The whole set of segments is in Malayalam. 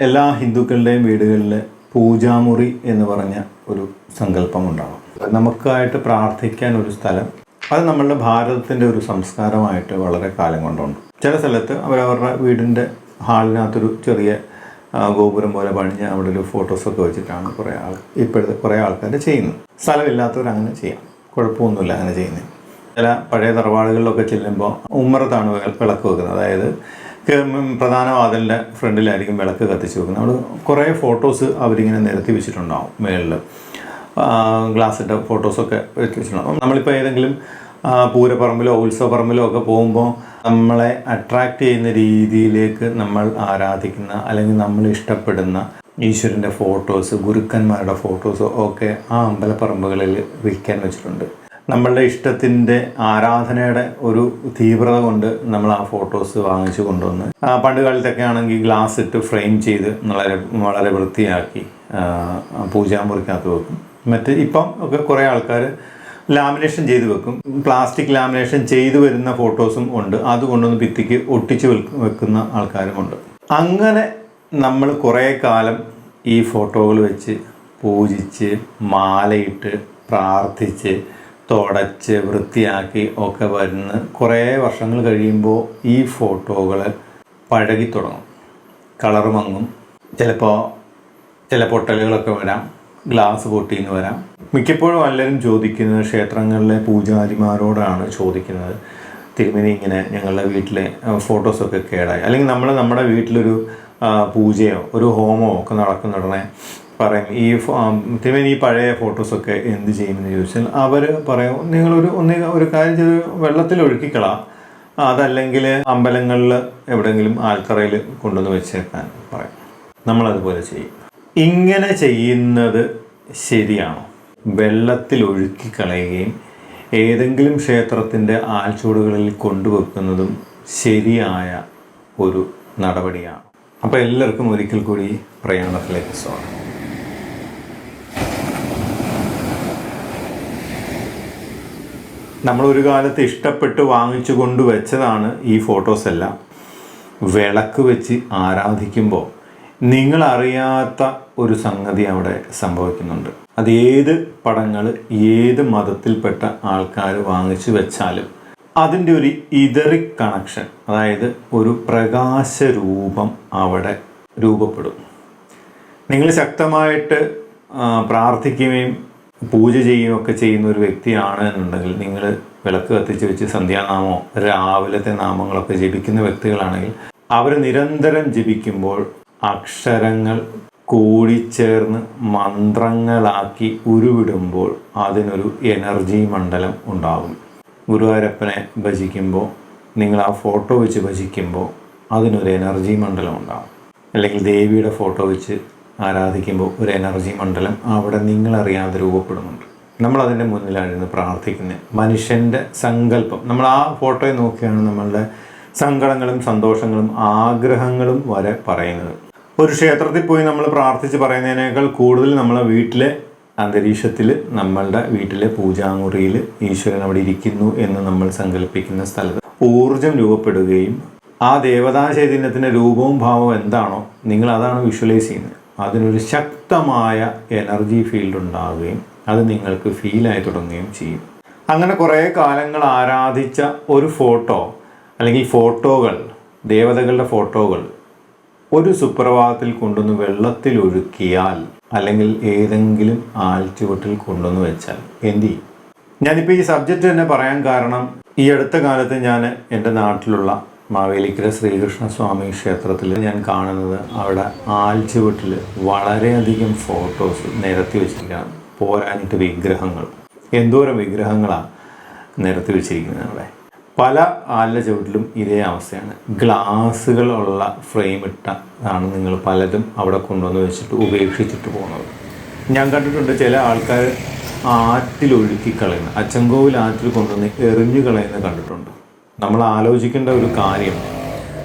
എല്ലാ ഹിന്ദുക്കളുടെയും വീടുകളിൽ പൂജാമുറി എന്ന് പറഞ്ഞ ഒരു സങ്കല്പം ഉണ്ടാകും നമുക്കായിട്ട് പ്രാർത്ഥിക്കാൻ ഒരു സ്ഥലം അത് നമ്മളുടെ ഭാരതത്തിന്റെ ഒരു സംസ്കാരമായിട്ട് വളരെ കാലം കൊണ്ടുണ്ട്. ചില സ്ഥലത്ത് അവരവരുടെ വീടിന്റെ ഹാളിനകത്തൊരു ചെറിയ ഗോപുരം പോലെ പണിഞ്ഞ് അവിടെ ഒരു ഫോട്ടോസൊക്കെ വെച്ചിട്ടാണ് കുറേ ആൾ ഇപ്പോഴത്തെ കുറേ ആൾക്കാർ ചെയ്യുന്നത്. സ്ഥലമില്ലാത്തവർ അങ്ങനെ ചെയ്യാം. കുഴപ്പമൊന്നുമില്ല അങ്ങനെ ചെയ്യുന്നത് ചില പഴയ തറവാടുകളിലൊക്കെ ചെല്ലുമ്പോൾ ഉമ്മറത്താണ് വിളക്ക് വെക്കുന്നത്. അതായത് പ്രധാന വാതിലിന്റെ ഫ്രണ്ടിലായിരിക്കും വിളക്ക് കത്തിച്ച് വെക്കുന്നത്. അവിടെ കുറേ ഫോട്ടോസ് അവരിങ്ങനെ നിരത്തി വെച്ചിട്ടുണ്ടാവും മേളിൽ ഗ്ലാസിന്റെ ഫോട്ടോസൊക്കെ വെച്ച് വെച്ചിട്ടുണ്ടാവും. നമ്മളിപ്പോൾ ഏതെങ്കിലും പൂരപ്പറമ്പിലോ ഉത്സവപ്പറമ്പിലോ ഒക്കെ പോകുമ്പോൾ നമ്മളെ അട്രാക്റ്റ് ചെയ്യുന്ന രീതിയിലേക്ക് നമ്മൾ ആരാധിക്കുന്ന അല്ലെങ്കിൽ നമ്മൾ ഇഷ്ടപ്പെടുന്ന ഈശ്വരന്റെ ഫോട്ടോസ് ഗുരുക്കന്മാരുടെ ഫോട്ടോസ് ഒക്കെ ആ അമ്പലപ്പറമ്പുകളിൽ വിൽക്കാൻ വെച്ചിട്ടുണ്ട്. നമ്മളുടെ ഇഷ്ടത്തിന്റെ ആരാധനയുടെ ഒരു തീവ്രത കൊണ്ട് നമ്മൾ ആ ഫോട്ടോസ് വാങ്ങിച്ചു കൊണ്ടുവന്ന് പണ്ട് കാലത്തൊക്കെ ആണെങ്കിൽ ഗ്ലാസ് ഇട്ട് ഫ്രെയിം ചെയ്ത് വളരെ വളരെ വൃത്തിയാക്കി പൂജാമുറിക്കകത്ത് വെക്കും. മറ്റ് ഇപ്പം ഒക്കെ കുറേ ആൾക്കാർ ലാമിനേഷൻ ചെയ്ത് വെക്കും. പ്ലാസ്റ്റിക് ലാമിനേഷൻ ചെയ്തു വരുന്ന ഫോട്ടോസും ഉണ്ട്. അത് കൊണ്ടൊന്ന് ഭിത്തിക്ക് ഒട്ടിച്ച് വെക്കുന്ന ആൾക്കാരുമുണ്ട് അങ്ങനെ നമ്മൾ കുറേ കാലം ഈ ഫോട്ടോകൾ വെച്ച് പൂജിച്ച് മാലയിട്ട് പ്രാർത്ഥിച്ച് തുടച്ച് വൃത്തിയാക്കി ഒക്കെ വരുന്ന കുറേ വർഷങ്ങൾ കഴിയുമ്പോൾ ഈ ഫോട്ടോകൾ പഴകി തുടങ്ങും. കളർ മങ്ങും. ചിലപ്പോൾ ചില പൊട്ടലുകളൊക്കെ വരാം. ഗ്ലാസ് പൊട്ടിന്ന് വരാം. മിക്കപ്പോഴും എല്ലാവരും ചോദിക്കുന്നത് ക്ഷേത്രങ്ങളിലെ പൂജാരിമാരോടാണ് ചോദിക്കുന്നത്. തിരുമേനി ഇങ്ങനെ ഞങ്ങളുടെ വീട്ടിലെ ഫോട്ടോസൊക്കെ കേടായി. അല്ലെങ്കിൽ നമ്മൾ നമ്മുടെ വീട്ടിലൊരു പൂജയോ ഒരു ഹോമോ ഒക്കെ നടക്കുന്ന ഉടനെ പറയും. ഈ തിരുമേനി ഈ പഴയ ഫോട്ടോസൊക്കെ എന്ത് ചെയ്യുമെന്ന് ചോദിച്ചാൽ അവർ പറയും നിങ്ങളൊരു ഒന്ന് ഒരു കാര്യം ചെയ്ത് വെള്ളത്തിൽ ഒഴുക്കിക്കളാം. അതല്ലെങ്കിൽ അമ്പലങ്ങളിൽ എവിടെയെങ്കിലും ആൽത്തറയിൽ കൊണ്ടുവന്ന് വെച്ചേക്കാൻ പറയും. നമ്മളതുപോലെ ചെയ്യും. ഇങ്ങനെ ചെയ്യുന്നത് ശരിയാണോ? വെള്ളത്തിൽ ഒഴുക്കി കളയുകയും ഏതെങ്കിലും ക്ഷേത്രത്തിന്റെ ആൽച്ചൂടുകളിൽ കൊണ്ടുവെക്കുന്നതും ശരിയായ ഒരു നടപടിയാണ്? അപ്പോൾ എല്ലാവർക്കും ഒരിക്കൽ കൂടി പ്രയാണത്തിലേക്ക് സ്വാഗതം. നമ്മൾ ഒരു കാലത്ത് ഇഷ്ടപ്പെട്ട് വാങ്ങിച്ചു കൊണ്ടുവച്ചതാണ് ഈ ഫോട്ടോസ് എല്ലാം വിളക്ക് വെച്ച് ആരാധിക്കുമ്പോൾ നിങ്ങളറിയാത്ത ഒരു സംഗതി അവിടെ സംഭവിക്കുന്നുണ്ട്. അത് ഏത് പടങ്ങൾ ഏത് മതത്തിൽപ്പെട്ട ആൾക്കാർ വാങ്ങിച്ചു വെച്ചാലും അതിന്റെ ഒരു ഇതറി കണക്ഷൻ അതായത് ഒരു പ്രകാശരൂപം അവിടെ രൂപപ്പെടും. നിങ്ങൾ ശക്തമായിട്ട് പ്രാർത്ഥിക്കുകയും പൂജ ചെയ്യുകയും ഒക്കെ ചെയ്യുന്ന ഒരു വ്യക്തിയാണ് എന്നുണ്ടെങ്കിൽ നിങ്ങൾ വിളക്ക് കത്തിച്ച് വെച്ച് സന്ധ്യാനാമോ രാവിലത്തെ നാമങ്ങളൊക്കെ ജപിക്കുന്ന വ്യക്തികളാണെങ്കിൽ അവർ നിരന്തരം ജപിക്കുമ്പോൾ അക്ഷരങ്ങൾ കൂടിച്ചേർന്ന് മന്ത്രങ്ങളാക്കി ഉരുവിടുമ്പോൾ അതിനൊരു എനർജി മണ്ഡലം ഉണ്ടാകും. ഗുരുവായൂരപ്പനെ ഭജിക്കുമ്പോൾ നിങ്ങൾ ആ ഫോട്ടോ വെച്ച് ഭജിക്കുമ്പോൾ അതിനൊരു എനർജി മണ്ഡലം ഉണ്ടാകും. അല്ലെങ്കിൽ ദേവിയുടെ ഫോട്ടോ വെച്ച് ആരാധിക്കുമ്പോൾ ഒരു എനർജി മണ്ഡലം അവിടെ നിങ്ങളറിയാതെ രൂപപ്പെടുന്നുണ്ട്. നമ്മൾ അതിന്റെ മുന്നിലായിരുന്നു പ്രാർത്ഥിക്കുന്നത്. മനുഷ്യന്റെ സങ്കല്പം. നമ്മൾ ആ ഫോട്ടോയെ നോക്കിയാണ് നമ്മളുടെ സങ്കടങ്ങളും സന്തോഷങ്ങളും ആഗ്രഹങ്ങളും വരെ പറയുന്നത്. ഒരു ക്ഷേത്രത്തിൽ പോയി നമ്മൾ പ്രാർത്ഥിച്ച് പറയുന്നതിനേക്കാൾ കൂടുതൽ നമ്മളെ വീട്ടിലെ അന്തരീക്ഷത്തിൽ നമ്മളുടെ വീട്ടിലെ പൂജാമുറിയിൽ ഈശ്വരൻ അവിടെ ഇരിക്കുന്നു എന്ന് നമ്മൾ സങ്കല്പിക്കുന്ന സ്ഥലത്ത് ഊർജം രൂപപ്പെടുകയും ആ ദേവതാ ചൈതന്യത്തിന്റെ രൂപവും ഭാവവും എന്താണോ നിങ്ങൾ അതാണ് വിഷ്വലൈസ് ചെയ്യുന്നത്. അതിനൊരു ശക്തമായ എനർജി ഫീൽഡ് ഉണ്ടാവുകയും അത് നിങ്ങൾക്ക് ഫീലായി തുടങ്ങുകയും ചെയ്യും. അങ്ങനെ കുറേ കാലങ്ങൾ ആരാധിച്ച ഒരു ഫോട്ടോ അല്ലെങ്കിൽ ഫോട്ടോകൾ ദേവതകളുടെ ഫോട്ടോകൾ ഒരു സുപ്രഭാതത്തിൽ കൊണ്ടുവന്ന് വെള്ളത്തിൽ ഒഴുക്കിയാൽ അല്ലെങ്കിൽ ഏതെങ്കിലും ആൽച്ചുവട്ടിൽ കൊണ്ടുവന്ന് വെച്ചാൽ എന്തി ഞാനിപ്പോൾ ഈ സബ്ജക്റ്റ് തന്നെ പറയാൻ കാരണം ഈ അടുത്ത കാലത്ത് ഞാൻ എന്റെ നാട്ടിലുള്ള മാവേലിക്കര ശ്രീകൃഷ്ണ സ്വാമി ക്ഷേത്രത്തിൽ ഞാൻ കാണുന്നത് അവിടെ ആൽച്ചുവട്ടിൽ വളരെയധികം ഫോട്ടോസ് നിരത്തി വെച്ചിരിക്കുകയാണ്. പോരാഞ്ഞിട്ട് വിഗ്രഹങ്ങൾ. എന്തോരം വിഗ്രഹങ്ങളാണ് നിരത്തി വെച്ചിരിക്കുന്നത് അവിടെ. പല ആലിന്റെ ചുവട്ടിലും ഇതേ അവസ്ഥയാണ്. ഗ്ലാസ്സുകളുള്ള ഫ്രെയിം ഇട്ടാണ് നിങ്ങൾ പലതും അവിടെ കൊണ്ടുവന്ന് വെച്ചിട്ട് ഉപേക്ഷിച്ചിട്ട് പോകുന്നത്. ഞാൻ കണ്ടിട്ടുണ്ട് ചില ആൾക്കാർ ആറ്റിലൊഴുക്കി കളയുന്നത്. കളയുന്ന അച്ചൻകോവിൽ ആറ്റിൽ കൊണ്ടുവന്ന് എറിഞ്ഞു കളയുന്നത് കണ്ടിട്ടുണ്ട്. നമ്മൾ ആലോചിക്കേണ്ട ഒരു കാര്യം.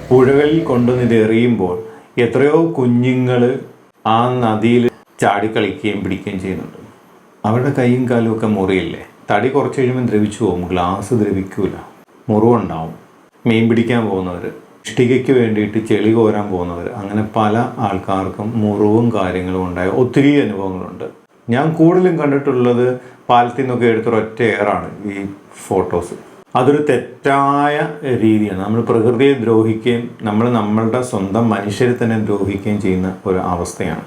പുഴകളിൽ കൊണ്ടുവന്ന് എറിയുമ്പോൾ എത്രയോ കുഞ്ഞുങ്ങൾ ആ നദിയിൽ ചാടിക്കളിക്കുകയും പിടിക്കുകയും ചെയ്യുന്നുണ്ട്. അവരുടെ കൈയും കാലും ഒക്കെ മുറിയില്ലേ? തടി കുറച്ച് കഴിയുമ്പോൾ ദ്രവിച്ചു പോകും. ഗ്ലാസ് ദ്രവിക്കൂല. മുറിവുണ്ടാവും. മീൻ പിടിക്കാൻ പോകുന്നവർ ഇഷ്ടികയ്ക്ക് വേണ്ടിയിട്ട് ചെളി കോരാൻ പോകുന്നവർ അങ്ങനെ പല ആൾക്കാർക്കും മുറിവും കാര്യങ്ങളും ഉണ്ടായ ഒത്തിരി അനുഭവങ്ങളുണ്ട്. ഞാൻ കൂടുതലും കണ്ടിട്ടുള്ളത് പാലത്തിൽ നിന്നൊക്കെ എടുത്തൊരു ഒറ്റ എയറാണ് ഈ ഫോട്ടോസ്. അതൊരു തെറ്റായ രീതിയാണ്. നമ്മൾ പ്രകൃതിയെ ദ്രോഹിക്കുകയും നമ്മൾ നമ്മളുടെ സ്വന്തം മനുഷ്യരെ തന്നെ ദ്രോഹിക്കുകയും ചെയ്യുന്ന ഒരു അവസ്ഥയാണ്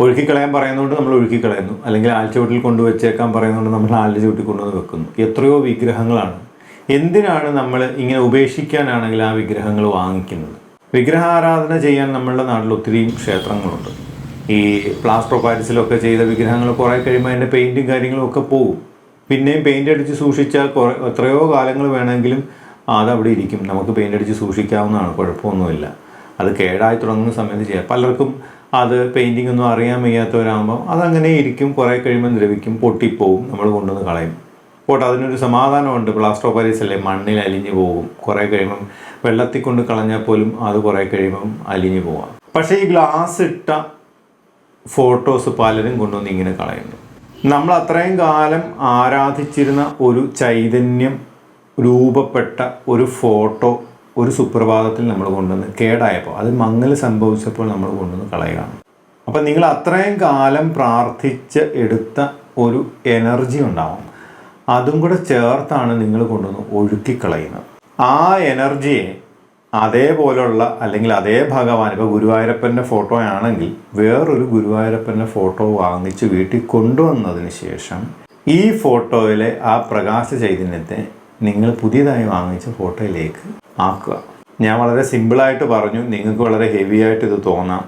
ഒഴുക്കിക്കളയാൻ പറയുന്നതുകൊണ്ട് നമ്മൾ ഒഴുക്കിക്കളയുന്നു. അല്ലെങ്കിൽ ആൽച്ചുവട്ടിൽ കൊണ്ടുവച്ചേക്കാൻ പറയുന്നതുകൊണ്ട് നമ്മൾ ആലിന്റെ കൊണ്ടുവന്ന് വെക്കുന്നു. എത്രയോ വിഗ്രഹങ്ങളാണ്. എന്തിനാണ് നമ്മൾ ഇങ്ങനെ ഉപേക്ഷിക്കാനാണെങ്കിൽ ആ വിഗ്രഹങ്ങൾ വാങ്ങിക്കുന്നത്? വിഗ്രഹാരാധന ചെയ്യാൻ നമ്മളുടെ നാട്ടിൽ ഒത്തിരി ക്ഷേത്രങ്ങളുണ്ട്. ഈ പ്ലാസ്റ്റർ ഓഫ് പാരീസിലൊക്കെ ചെയ്ത വിഗ്രഹങ്ങൾ കുറേ കഴിയുമ്പോൾ അതിന്റെ പെയിന്റും കാര്യങ്ങളും ഒക്കെ പോകും പിന്നെയും പെയിന്റ് അടിച്ച് സൂക്ഷിച്ചാൽ കുറേ എത്രയോ കാലങ്ങൾ വേണമെങ്കിലും അതവിടെ ഇരിക്കും. നമുക്ക് പെയിന്റ് അടിച്ച് സൂക്ഷിക്കാവുന്നതാണ്. കുഴപ്പമൊന്നുമില്ല. അത് കേടായി തുടങ്ങുന്ന സമയത്ത് ചെയ്യാം. പലർക്കും അത് പെയിന്റിംഗ് ഒന്നും അറിയാൻ വയ്യാത്തവരാകുമ്പോൾ അതങ്ങനെ ഇരിക്കും. കുറേ കഴിയുമ്പോൾ ദ്രവിക്കും പൊട്ടിപ്പോവും. നമ്മൾ കൊണ്ടുവന്ന് കളയും. പോട്ടെ അതിനൊരു സമാധാനമുണ്ട്. പ്ലാസ്റ്റർ ഓഫ് പാരീസ് അല്ലേ? മണ്ണിൽ അലിഞ്ഞു പോകും. കുറേ കഴിയുമ്പം വെള്ളത്തിൽ കൊണ്ട് കളഞ്ഞാൽ പോലും അത് കുറേ കഴിയുമ്പം അലിഞ്ഞു പോവാം. പക്ഷേ ഈ ഗ്ലാസ് ഇട്ട ഫോട്ടോസ് പലരും കൊണ്ടുവന്ന് ഇങ്ങനെ കളയുന്നു. നമ്മൾ അത്രയും കാലം ആരാധിച്ചിരുന്ന ഒരു ചൈതന്യം രൂപപ്പെട്ട ഒരു ഫോട്ടോ ഒരു സുപ്രഭാതത്തിൽ നമ്മൾ കൊണ്ടുവന്ന് കേടായപ്പോൾ അത് മങ്ങൽ സംഭവിച്ചപ്പോൾ നമ്മൾ കൊണ്ടുവന്ന് കളയുകയാണ്. അപ്പം നിങ്ങൾ അത്രയും കാലം പ്രാർത്ഥിച്ച് എടുത്ത ഒരു എനർജി ഉണ്ടാവും. അതും കൂടെ ചേർത്താണ് നിങ്ങൾ കൊണ്ടുവന്ന് ഒഴുക്കിക്കളയുന്നത് ആ എനർജിയെ അതേപോലുള്ള അല്ലെങ്കിൽ അതേ ഭഗവാൻ ഇപ്പോൾ ഗുരുവായൂരപ്പന്റെ ഫോട്ടോ ആണെങ്കിൽ വേറൊരു ഗുരുവായൂരപ്പന്റെ ഫോട്ടോ വാങ്ങിച്ച് വീട്ടിൽ കൊണ്ടുവന്നതിന് ശേഷം ഈ ഫോട്ടോയിലെ ആ പ്രകാശ ചൈതന്യത്തെ നിങ്ങൾ പുതിയതായി വാങ്ങിച്ച ഫോട്ടോയിലേക്ക് ആക്കുക. ഞാൻ വളരെ സിമ്പിളായിട്ട് പറഞ്ഞു നിങ്ങൾക്ക് വളരെ ഹെവി ആയിട്ട് ഇത് തോന്നാം.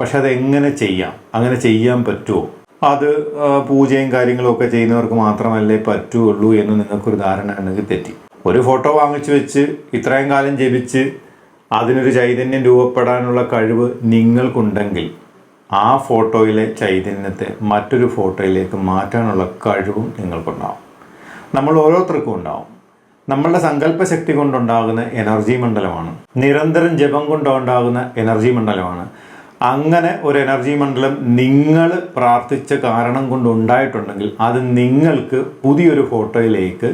പക്ഷെ അതെങ്ങനെ ചെയ്യാം? അങ്ങനെ ചെയ്യാൻ പറ്റുമോ? അത് പൂജയും കാര്യങ്ങളും ഒക്കെ ചെയ്യുന്നവർക്ക് മാത്രമല്ലേ പറ്റുള്ളൂ എന്ന് നിങ്ങൾക്കൊരു ധാരണ ഉണ്ടെങ്കിൽ തെറ്റി. ഒരു ഫോട്ടോ വാങ്ങിച്ചു വെച്ച് ഇത്രയും കാലം ജപിച്ച് അതിനൊരു ചൈതന്യം രൂപപ്പെടാനുള്ള കഴിവ് നിങ്ങൾക്കുണ്ടെങ്കിൽ ആ ഫോട്ടോയിലെ ചൈതന്യത്തെ മറ്റൊരു ഫോട്ടോയിലേക്ക് മാറ്റാനുള്ള കഴിവും നിങ്ങൾക്കുണ്ടാവും. നമ്മൾ ഓരോരുത്തർക്കും ഉണ്ടാവും. നമ്മളുടെ സങ്കല്പശക്തി കൊണ്ടുണ്ടാകുന്ന എനർജി മണ്ഡലമാണ്. നിരന്തരം ജപം കൊണ്ടുണ്ടാകുന്ന എനർജി മണ്ഡലമാണ്. അങ്ങനെ ഒരു എനർജി മണ്ഡലം നിങ്ങൾ പ്രാർത്ഥിച്ച കാരണം കൊണ്ട് ഉണ്ടായിട്ടുണ്ടെങ്കിൽ അത് നിങ്ങൾക്ക് പുതിയൊരു ഫോട്ടോയിലേക്ക്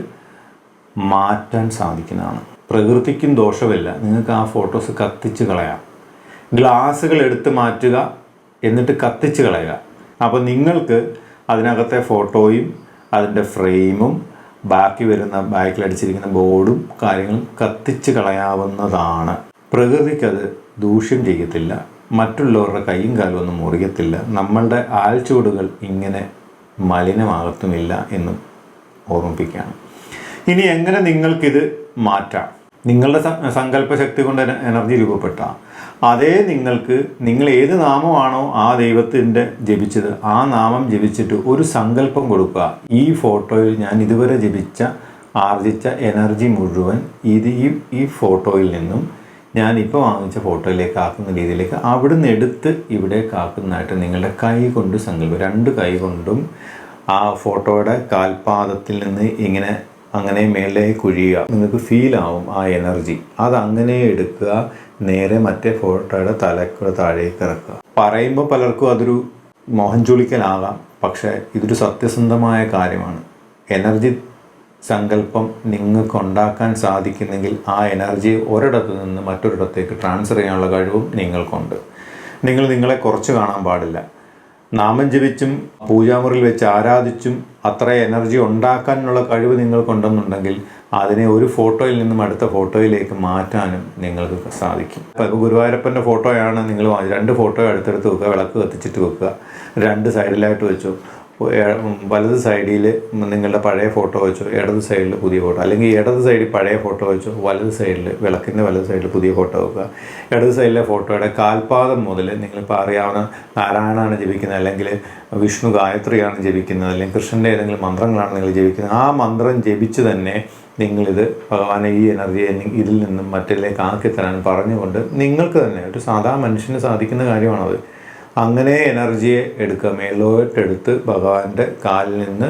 മാറ്റാൻ സാധിക്കുന്നതാണ്. പ്രകൃതിക്കും ദോഷമില്ല നിങ്ങൾക്ക് ആ ഫോട്ടോസ് കത്തിച്ച് കളയാം. ഗ്ലാസ്സുകൾ എടുത്ത് മാറ്റുക എന്നിട്ട് കത്തിച്ച് കളയുക. അപ്പോൾ നിങ്ങൾക്ക് അതിനകത്തെ ഫോട്ടോയും അതിന്റെ ഫ്രെയിമും ബാക്കി വരുന്ന ബാക്കിൽ അടിച്ചിരിക്കുന്ന ബോർഡും കാര്യങ്ങളും കത്തിച്ച് കളയാവുന്നതാണ്. പ്രകൃതിക്കത് ദൂഷ്യം ചെയ്യത്തില്ല. മറ്റുള്ളവരുടെ കൈയും കാലും ഒന്നും മുറിയത്തില്ല. നമ്മളുടെ ആൽച്ചുവടുകൾ ഇങ്ങനെ മലിനമാകത്തുമില്ല എന്നും ഓർമ്മിപ്പിക്കുകയാണ്. ഇനി എങ്ങനെ നിങ്ങൾക്കിത് മാറ്റാം? നിങ്ങളുടെ സങ്കല്പശക്തി കൊണ്ട് എനർജി രൂപപ്പെട്ട. അതേ നിങ്ങൾക്ക് നിങ്ങൾ ഏത് നാമമാണോ ആ ദൈവത്തിന്റെ ജപിച്ചത് ആ നാമം ജപിച്ചിട്ട് ഒരു സങ്കല്പം കൊടുക്കുക. ഈ ഫോട്ടോയിൽ ഞാൻ ഇതുവരെ ജപിച്ച ആർജിച്ച എനർജി മുഴുവൻ ഇത് ഈ ഈ ഫോട്ടോയിൽ നിന്നും ഞാൻ ഇപ്പോൾ വാങ്ങിച്ച ഫോട്ടോയിലേക്ക് ആക്കുന്ന രീതിയിലേക്ക് അവിടുന്ന് എടുത്ത് ഇവിടെ കാക്കുന്നതായിട്ട് നിങ്ങളുടെ കൈ കൊണ്ട് സങ്കല്പം. രണ്ട് കൈ കൊണ്ടും ആ ഫോട്ടോയുടെ കാൽപാദത്തിൽ നിന്ന് ഇങ്ങനെ അങ്ങനെ മേളിലേക്ക് കുഴിയുക. നിങ്ങൾക്ക് ഫീൽ ആവും ആ എനർജി അത് അങ്ങനെ എടുക്കുക. നേരെ മറ്റേ ഫോട്ടോയുടെ തലക്കൂടെ താഴേക്ക് ഇറക്കുക. പറയുമ്പോൾ പലർക്കും അതൊരു മോഹൻചുളിക്കലാകാം പക്ഷേ ഇതൊരു സത്യസന്ധമായ കാര്യമാണ്. എനർജി സങ്കല്പം നിങ്ങൾക്ക് ഉണ്ടാക്കാൻ സാധിക്കുന്നെങ്കിൽ ആ എനർജി ഒരിടത്ത് നിന്ന് മറ്റൊരിടത്തേക്ക് ട്രാൻസ്ഫർ ചെയ്യാനുള്ള കഴിവും നിങ്ങൾക്കുണ്ട്. നിങ്ങൾ നിങ്ങളെ കുറച്ച് കാണാൻ പാടില്ല. നാമം ജപിച്ചും പൂജാമുറിയിൽ വെച്ച് ആരാധിച്ചും അത്ര എനർജി ഉണ്ടാക്കാനുള്ള കഴിവ് നിങ്ങൾക്കുണ്ടെന്നുണ്ടെങ്കിൽ അതിനെ ഒരു ഫോട്ടോയിൽ നിന്നും അടുത്ത ഫോട്ടോയിലേക്ക് മാറ്റാനും നിങ്ങൾക്ക് സാധിക്കും. ഇപ്പോൾ ഗുരുവായൂരപ്പന്റെ ഫോട്ടോയാണ് നിങ്ങൾ രണ്ട് ഫോട്ടോ അടുത്തടുത്ത് വെക്കുക വിളക്ക് കത്തിച്ചിട്ട് വെക്കുക. രണ്ട് സൈഡിലായിട്ട് വെച്ചു. വലത് സൈഡിൽ നിങ്ങളുടെ പഴയ ഫോട്ടോ വെച്ചോ ഇടത് സൈഡിൽ പുതിയ ഫോട്ടോ. അല്ലെങ്കിൽ ഇടത് സൈഡിൽ പഴയ ഫോട്ടോ വെച്ചോ വലത് സൈഡിൽ വിളക്കിന്റെ വലത് സൈഡിൽ പുതിയ ഫോട്ടോ വെക്കുക. ഇടത് സൈഡിലെ ഫോട്ടോയുടെ കാൽപാദം മുതൽ നിങ്ങളിപ്പോൾ അറിയാവുന്ന നാരായണാണ് ജപിക്കുന്നത് അല്ലെങ്കിൽ വിഷ്ണു ഗായത്രിയാണ് ജപിക്കുന്നത് അല്ലെങ്കിൽ കൃഷ്ണന്റെ ഏതെങ്കിലും മന്ത്രങ്ങളാണ് നിങ്ങൾ ജപിക്കുന്നത്. ആ മന്ത്രം ജപിച്ച് തന്നെ നിങ്ങളിത് ഭഗവാനെ ഈ എനർജിയെ ഇതിൽ നിന്നും മറ്റിലേക്ക് ആക്കി തരാൻ പറഞ്ഞുകൊണ്ട് നിങ്ങൾക്ക് തന്നെ ഒരു സാധാ മനുഷ്യന് സാധിക്കുന്ന കാര്യമാണത്. അങ്ങനെ എനർജിയെ എടുക്കുക മേലോട്ടെടുത്ത് ഭഗവാന്റെ കാലിൽ നിന്ന്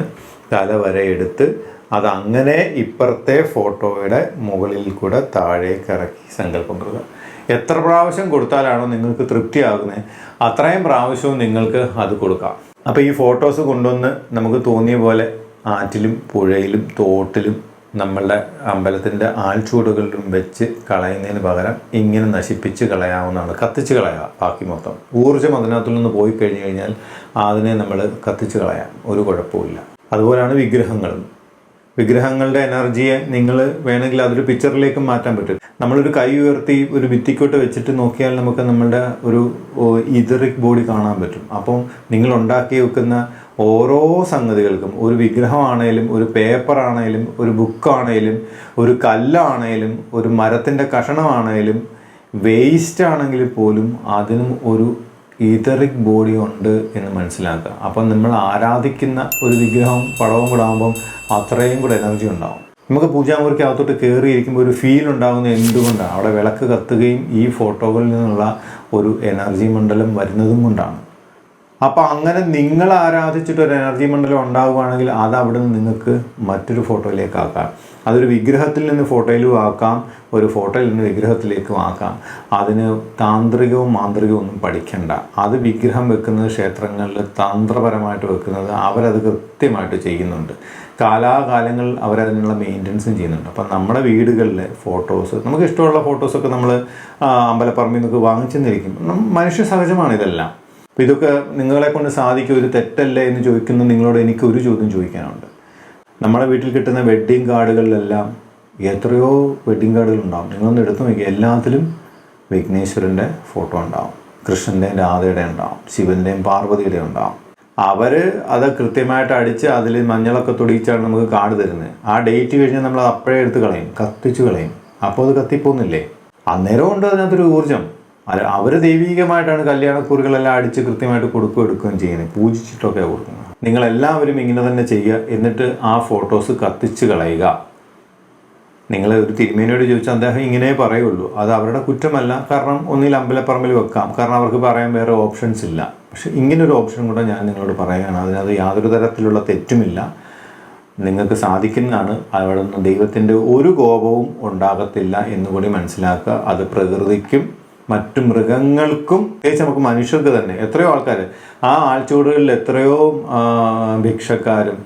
തല വരെ എടുത്ത് അതങ്ങനെ ഇപ്പുറത്തെ ഫോട്ടോയുടെ മുകളിൽ കൂടെ താഴേക്ക് ഇറക്കി സങ്കല്പം കൊടുക്കുക എത്ര പ്രാവശ്യം കൊടുത്താലാണോ നിങ്ങൾക്ക് തൃപ്തിയാകുന്നത് അത്രയും പ്രാവശ്യവും നിങ്ങൾക്ക് അത് കൊടുക്കാം. അപ്പോൾ ഈ ഫോട്ടോസ് കൊണ്ടുവന്ന് നമുക്ക് തോന്നിയ പോലെ ആറ്റിലും പുഴയിലും തോട്ടിലും നമ്മളുടെ അമ്പലത്തിന്റെ ആൾച്ചൂടുകളിലും വെച്ച് കളയുന്നതിന് പകരം ഇങ്ങനെ നശിപ്പിച്ച് കളയാവുന്നതാണ്. കത്തിച്ച് കളയുക ബാക്കി മൊത്തം. ഊർജം അതിനകത്തു നിന്ന് പോയി കഴിഞ്ഞ് കഴിഞ്ഞാൽ അതിനെ നമ്മൾ കത്തിച്ച് കളയാം. ഒരു കുഴപ്പമില്ല അതുപോലെയാണ് വിഗ്രഹങ്ങളും. വിഗ്രഹങ്ങളുടെ എനർജിയെ നിങ്ങൾ വേണമെങ്കിൽ അതൊരു പിക്ചറിലേക്ക് മാറ്റാൻ പറ്റും. നമ്മളൊരു കൈ ഉയർത്തി ഒരു ഭിത്തിക്കോട്ട് വെച്ചിട്ട് നോക്കിയാൽ നമുക്ക് നമ്മളുടെ ഒരു ഇതറിക് ബോഡി കാണാൻ പറ്റും. അപ്പം നിങ്ങൾ ഉണ്ടാക്കി വെക്കുന്ന ഓരോ സംഗതികൾക്കും ഒരു വിഗ്രഹമാണേലും ഒരു പേപ്പറാണേലും ഒരു ബുക്കാണേലും ഒരു കല്ലാണേലും ഒരു മരത്തിന്റെ കഷണമാണേലും വേസ്റ്റ് ആണെങ്കിൽ പോലും അതിനും ഒരു ഈതറിക് ബോഡി ഉണ്ട് എന്ന് മനസ്സിലാക്കുക. അപ്പം നമ്മൾ ആരാധിക്കുന്ന ഒരു വിഗ്രഹവും പടവും കൂടെ ആകുമ്പം അത്രയും കൂടെ എനർജി ഉണ്ടാവും. നമുക്ക് പൂജാമുറിക്ക് അകത്തോട്ട് കയറിയിരിക്കുമ്പോൾ ഒരു ഫീൽ ഉണ്ടാകുന്ന എന്തുകൊണ്ടാണ്? അവിടെ വിളക്ക് കത്തുകയും ഈ ഫോട്ടോകളിൽ നിന്നുള്ള ഒരു എനർജി മണ്ഡലം വരുന്നതും കൊണ്ടാണ്. അപ്പോൾ അങ്ങനെ നിങ്ങൾ ആരാധിച്ചിട്ട് ഒരു എനർജി മണ്ഡലം ഉണ്ടാവുകയാണെങ്കിൽ അത് അവിടെ നിന്ന് നിങ്ങൾക്ക് മറ്റൊരു ഫോട്ടോയിലേക്ക് ആക്കാം. അതൊരു വിഗ്രഹത്തിൽ നിന്ന് ഫോട്ടോയിലും ആക്കാം ഒരു ഫോട്ടോയിൽ നിന്ന് വിഗ്രഹത്തിലേക്കും ആക്കാം. അതിന് താന്ത്രികവും മാന്ത്രികവും ഒന്നും പഠിക്കണ്ട. അത് വിഗ്രഹം വെക്കുന്നത് ക്ഷേത്രങ്ങളിൽ തന്ത്രപരമായിട്ട് വെക്കുന്നത് അവരത് കൃത്യമായിട്ട് ചെയ്യുന്നുണ്ട്. കാലാകാലങ്ങൾ അവരതിനുള്ള മെയിന്റനൻസും ചെയ്യുന്നുണ്ട്. അപ്പം നമ്മുടെ വീടുകളിലെ ഫോട്ടോസ് നമുക്ക് ഇഷ്ടമുള്ള ഫോട്ടോസൊക്കെ നമ്മൾ അമ്പലപ്പറമ്പിൽ നിന്നൊക്കെ വാങ്ങിച്ചെന്നിരിക്കും. മനുഷ്യ സഹജമാണ് ഇതെല്ലാം. അപ്പോൾ ഇതൊക്കെ നിങ്ങളെ കൊണ്ട് സാധിക്കും ഒരു തെറ്റല്ലേ എന്ന് ചോദിക്കുന്ന. നിങ്ങളോട് എനിക്ക് ഒരു ചോദ്യം ചോദിക്കാനുണ്ട്. നമ്മുടെ വീട്ടിൽ കിട്ടുന്ന വെഡ്ഡിങ് കാർഡുകളിലെല്ലാം എത്രയോ വെഡ്ഡിങ് കാർഡുകൾ ഉണ്ടാവും നിങ്ങളൊന്ന് എടുത്തു നോക്കി എല്ലാത്തിലും വിഘ്നേശ്വരന്റെ ഫോട്ടോ ഉണ്ടാവും. കൃഷ്ണന്റെയും രാധയുടെ ഉണ്ടാവും. ശിവന്റെയും പാർവതിയുടെ ഉണ്ടാവും. അവർ അത് കൃത്യമായിട്ട് അടിച്ച് അതിൽ മഞ്ഞളൊക്കെ തൊടിയിച്ചാണ് നമുക്ക് കാർഡ് തരുന്നത്. ആ ഡേറ്റ് കഴിഞ്ഞാൽ നമ്മൾ അത് അപ്പോഴേ എടുത്ത് കളയും. കത്തിച്ച് കളയും. അപ്പോൾ അത് കത്തിപ്പോന്നില്ലേ അന്നേരം ഉണ്ട് അതിനകത്തൊരു ഊർജം. അവർ ദൈവീകമായിട്ടാണ് കല്യാണക്കുറികളെല്ലാം അടിച്ച് കൃത്യമായിട്ട് കൊടുക്കുകയും എടുക്കുകയും ചെയ്യുന്നത്. പൂജിച്ചിട്ടൊക്കെ കൊടുക്കുന്നത്. നിങ്ങളെല്ലാവരും ഇങ്ങനെ തന്നെ ചെയ്യുക. എന്നിട്ട് ആ ഫോട്ടോസ് കത്തിച്ച് കളയുക. നിങ്ങൾ ഒരു തിരുമേനിയോട് ചോദിച്ചാൽ അദ്ദേഹം ഇങ്ങനെ പറയുള്ളൂ. അത് അവരുടെ കുറ്റമല്ല. കാരണം ഒന്നിൽ അമ്പലപ്പറമ്പിൽ വെക്കാം. കാരണം അവർക്ക് പറയാൻ വേറെ ഓപ്ഷൻസ് ഇല്ല. പക്ഷെ ഇങ്ങനൊരു ഓപ്ഷൻ കൂടെ ഞാൻ നിങ്ങളോട് പറയുകയാണ്. അതിനകത്ത് യാതൊരു തരത്തിലുള്ള തെറ്റുമില്ല. നിങ്ങൾക്ക് സാധിക്കുന്നതാണ്. അവിടെ നിന്ന് ദൈവത്തിന്റെ ഒരു കോപവും ഉണ്ടാകത്തില്ല എന്നുകൂടി മനസ്സിലാക്കുക. അത് പ്രകൃതിക്കും മറ്റു മൃഗങ്ങൾക്കും പ്രത്യേകിച്ച് നമുക്ക് മനുഷ്യർക്ക് തന്നെ എത്രയോ ആൾക്കാർ ആ ആഴ്ചകളിൽ എത്രയോ ഭിക്ഷക്കാരും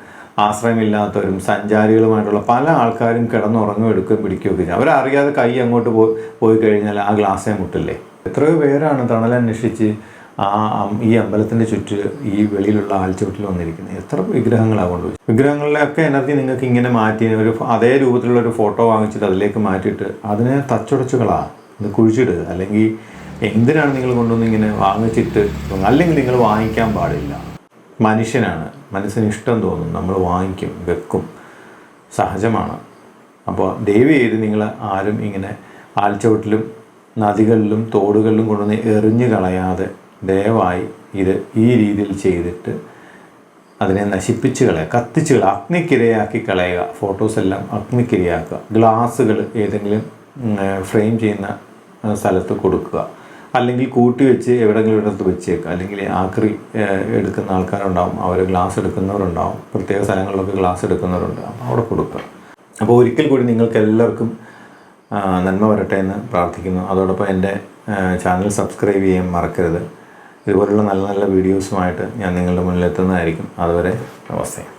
ആശ്രയമില്ലാത്തവരും സഞ്ചാരികളുമായിട്ടുള്ള പല ആൾക്കാരും കിടന്നുറങ്ങുകയും എടുക്കുകയും പിടിക്കുകയൊക്കെ ചെയ്യും. അവരറിയാതെ കൈ അങ്ങോട്ട് പോയി പോയി കഴിഞ്ഞാൽ ആ ഗ്ലാസ്സേ മുട്ടില്ലേ? എത്രയോ പേരാണ് തണലന്വേഷിച്ച് ആ ഈ അമ്പലത്തിന്റെ ചുറ്റ് ഈ വെളിയിലുള്ള ആൽച്ചുവട്ടിൽ വന്നിരിക്കുന്നത്. എത്ര വിഗ്രഹങ്ങളാണ് കൊണ്ടുപോയി വിഗ്രഹങ്ങളിലൊക്കെ എനർജി നിങ്ങൾക്ക് ഇങ്ങനെ മാറ്റി ഒരു അതേ രൂപത്തിലുള്ള ഒരു ഫോട്ടോ വാങ്ങിച്ചിട്ട് അതിലേക്ക് മാറ്റിയിട്ട് അതിനെ തച്ചുടച്ചുകളാ. ഇത് കുഴിച്ചിടുക അല്ലെങ്കിൽ എന്തിനാണ് നിങ്ങൾ കൊണ്ടുവന്ന് ഇങ്ങനെ വാങ്ങിച്ചിട്ട് അല്ലെങ്കിൽ നിങ്ങൾ വാങ്ങിക്കാൻ പാടില്ല. മനുഷ്യനാണ്. മനസ്സിന് ഇഷ്ടം തോന്നും. നമ്മൾ വാങ്ങിക്കും വെക്കും. സഹജമാണ്. അപ്പോൾ ദയവ് ചെയ്ത് നിങ്ങൾ ആരും ഇങ്ങനെ ആൽച്ചവട്ടിലും നദികളിലും തോടുകളിലും കൊണ്ടുവന്ന് എറിഞ്ഞു കളയാതെ ദയവായി ഇത് ഈ രീതിയിൽ ചെയ്തിട്ട് അതിനെ നശിപ്പിച്ച് കളയുക കത്തിച്ച് കളയുക അഗ്നിക്കിരയാക്കി കളയുക. ഫോട്ടോസ് എല്ലാം അഗ്നിക്കിരയാക്കുക. ഗ്ലാസ്സുകൾ ഏതെങ്കിലും ഫ്രെയിം ചെയ്യുന്ന സ്ഥലത്ത് കൊടുക്കുക. അല്ലെങ്കിൽ കൂട്ടി വെച്ച് എവിടെയെങ്കിലും ഇടത്ത് വെച്ചേക്കുക. അല്ലെങ്കിൽ ആക്രി എടുക്കുന്ന ആൾക്കാരുണ്ടാവും. അവർ ഗ്ലാസ് എടുക്കുന്നവരുണ്ടാവും. പ്രത്യേക സ്ഥലങ്ങളിലൊക്കെ ഗ്ലാസ് എടുക്കുന്നവരുണ്ട്. അപ്പോൾ അവിടെ കൊടുക്കുക. അപ്പോൾ ഒരിക്കൽ കൂടി നിങ്ങൾക്ക് എല്ലാവർക്കും നന്മ വരട്ടെ എന്ന് പ്രാർത്ഥിക്കുന്നു. അതോടൊപ്പം എന്റെ ചാനൽ സബ്സ്ക്രൈബ് ചെയ്യാൻ മറക്കരുത്. ഇതുപോലുള്ള നല്ല നല്ല വീഡിയോസുമായിട്ട് ഞാൻ നിങ്ങളുടെ മുന്നിലെത്തുന്നതായിരിക്കും. അതുവരെ നമസ്തേ.